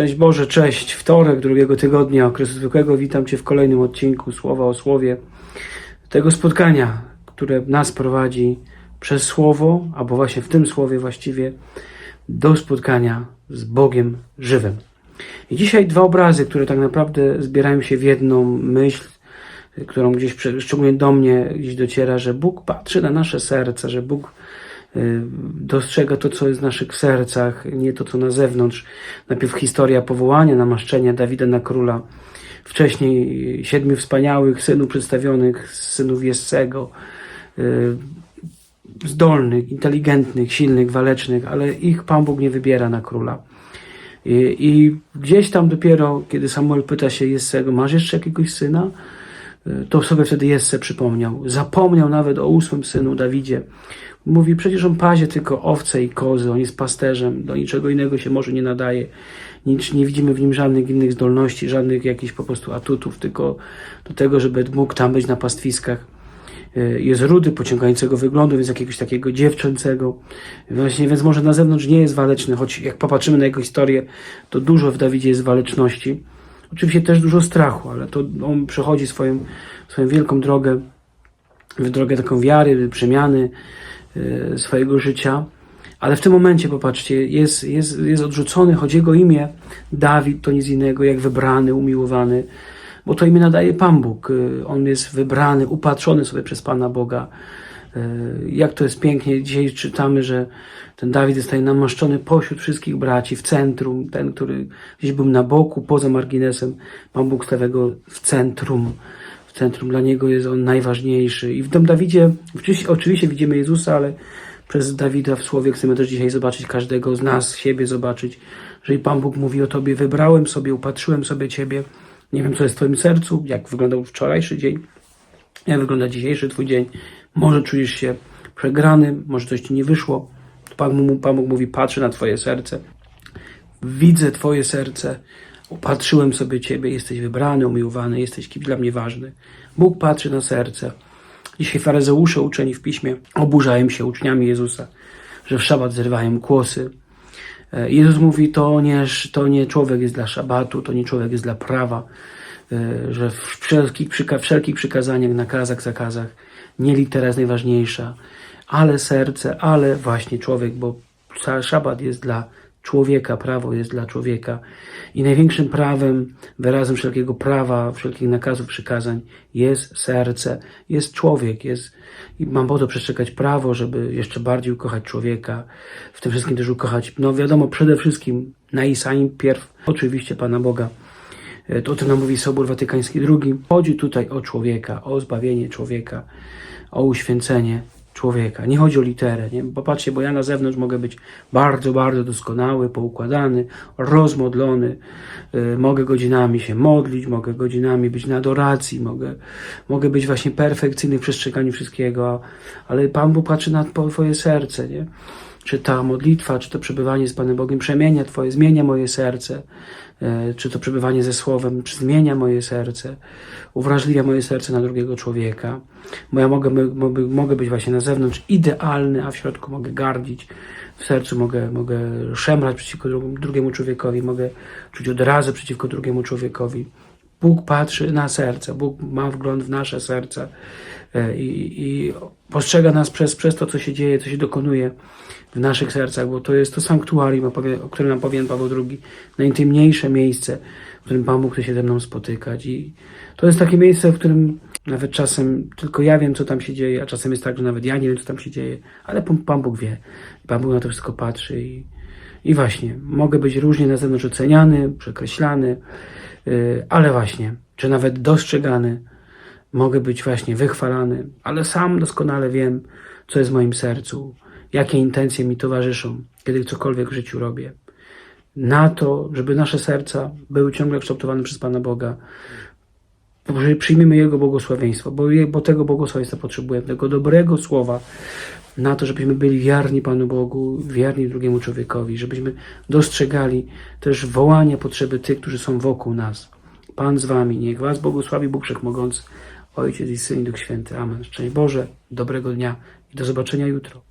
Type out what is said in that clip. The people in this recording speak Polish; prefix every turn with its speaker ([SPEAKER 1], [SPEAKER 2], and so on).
[SPEAKER 1] Szczęść Boże, cześć. Wtorek drugiego tygodnia okresu zwykłego. Witam Cię w kolejnym odcinku Słowa o Słowie. Tego spotkania, które nas prowadzi przez Słowo, albo właśnie w tym Słowie właściwie, do spotkania z Bogiem żywym. I dzisiaj dwa obrazy, które tak naprawdę zbierają się w jedną myśl, którą gdzieś, szczególnie do mnie, gdzieś dociera, że Bóg patrzy na nasze serca, że Bóg dostrzega to, co jest w naszych sercach, nie to, co na zewnątrz. Najpierw historia powołania, namaszczenia Dawida na króla, wcześniej siedmiu wspaniałych synów przedstawionych, synów Jessego, y, zdolnych, inteligentnych, silnych, walecznych, ale ich Pan Bóg nie wybiera na króla. I, I gdzieś tam dopiero, kiedy Samuel pyta się Jessego, masz jeszcze jakiegoś syna? To sobie wtedy Jesse przypomniał. Zapomniał nawet o ósmym synu Dawidzie. Mówi, przecież on pazie tylko owce i kozy, on jest pasterzem, do niczego innego się może nie nadaje. Nic, nie widzimy w nim żadnych innych zdolności, żadnych jakichś po prostu atutów, tylko do tego, żeby mógł tam być na pastwiskach. Y, Jest rudy, pociągającego wyglądu, więc jakiegoś takiego dziewczęcego. Właśnie, więc może na zewnątrz nie jest waleczny, choć jak popatrzymy na jego historię, to dużo w Dawidzie jest waleczności. Oczywiście też dużo strachu, ale to on przechodzi swoją, swoją wielką drogę, w drogę taką wiary, przemiany y, swojego życia. Ale w tym momencie, popatrzcie, jest, jest, jest odrzucony, choć jego imię Dawid to nic innego jak wybrany, umiłowany, bo to imię nadaje Pan Bóg. Y, On jest wybrany, upatrzony sobie przez Pana Boga. Y, Jak to jest pięknie. Dzisiaj czytamy, że ten Dawid zostaje namaszczony pośród wszystkich braci, w centrum. Ten, który gdzieś był na boku, poza marginesem. Pan Bóg stawia go w centrum. W centrum dla niego jest on najważniejszy. I w tym Dawidzie, oczywiście, oczywiście widzimy Jezusa, ale przez Dawida w słowie chcemy też dzisiaj zobaczyć każdego z nas, siebie zobaczyć, że i Pan Bóg mówi o Tobie, wybrałem sobie, upatrzyłem sobie Ciebie. Nie wiem, co jest w Twoim sercu, jak wyglądał wczorajszy dzień, jak wygląda dzisiejszy Twój dzień. Może czujesz się przegrany, może coś Ci nie wyszło. Pan, Pan Bóg mówi, patrzę na Twoje serce, widzę Twoje serce, upatrzyłem sobie Ciebie, jesteś wybrany, umiłowany, jesteś kimś dla mnie ważny. Bóg patrzy na serce. Dzisiaj faryzeusze uczeni w piśmie oburzają się uczniami Jezusa, że w szabat zrywają kłosy. E, Jezus mówi, to nie, to nie człowiek jest dla szabatu, to nie człowiek jest dla prawa, e, że w wszelkich, wszelkich przykazaniach, nakazach, zakazach nie litera jest najważniejsza, ale serce, ale właśnie człowiek, bo szabat jest dla człowieka, prawo jest dla człowieka. I największym prawem, wyrazem wszelkiego prawa, wszelkich nakazów, przykazań jest serce, jest człowiek, jest i mam po to przestrzegać prawo, żeby jeszcze bardziej ukochać człowieka, w tym wszystkim też ukochać, no wiadomo, przede wszystkim najsaim pierw, oczywiście Pana Boga. E, To o tym nam mówi Sobór Watykański II. Chodzi tutaj o człowieka, o zbawienie człowieka, o uświęcenie człowieka. Nie chodzi o literę. Nie? Popatrzcie, bo ja na zewnątrz mogę być bardzo, bardzo doskonały, poukładany, rozmodlony. Y, mogę godzinami się modlić, mogę godzinami być na adoracji, mogę, mogę być właśnie perfekcyjny w przestrzeganiu wszystkiego, ale Pan Bóg patrzy na Twoje serce. Nie? Czy ta modlitwa, czy to przebywanie z Panem Bogiem przemienia Twoje, zmienia moje serce, e, czy to przebywanie ze Słowem, czy zmienia moje serce, uwrażliwia moje serce na drugiego człowieka. Bo ja mogę, mogę, być właśnie na zewnątrz idealny, a w środku mogę gardzić, w sercu mogę, mogę szemrać przeciwko drugiemu człowiekowi, mogę czuć odrazę przeciwko drugiemu człowiekowi. Bóg patrzy na serce, Bóg ma wgląd w nasze serca e, i, i postrzega nas przez, przez to, co się dzieje, co się dokonuje w naszych sercach, bo to jest to sanktuarium, o którym nam powiem Paweł II, najintymniejsze miejsce, w którym Pan Bóg chce się ze mną spotykać. I to jest takie miejsce, w którym nawet czasem tylko ja wiem, co tam się dzieje, a czasem jest tak, że nawet ja nie wiem, co tam się dzieje, ale Pan, Bóg wie. Pan Bóg na to wszystko patrzy i, i właśnie, mogę być różnie na zewnątrz oceniany, przekreślany, ale właśnie, czy nawet dostrzegany, mogę być właśnie wychwalany, ale sam doskonale wiem, co jest w moim sercu, jakie intencje mi towarzyszą, kiedy cokolwiek w życiu robię. Na to, żeby nasze serca były ciągle kształtowane przez Pana Boga, przyjmiemy Jego błogosławieństwo, bo, bo tego błogosławieństwa potrzebujemy, tego dobrego słowa, na to, żebyśmy byli wierni Panu Bogu, wierni drugiemu człowiekowi, żebyśmy dostrzegali też wołania, potrzeby tych, którzy są wokół nas. Pan z Wami, niech Was błogosławi Bóg Wszechmogący, Ojciec i Syn i Duch Święty. Amen. Szczęść Boże, dobrego dnia i do zobaczenia jutro.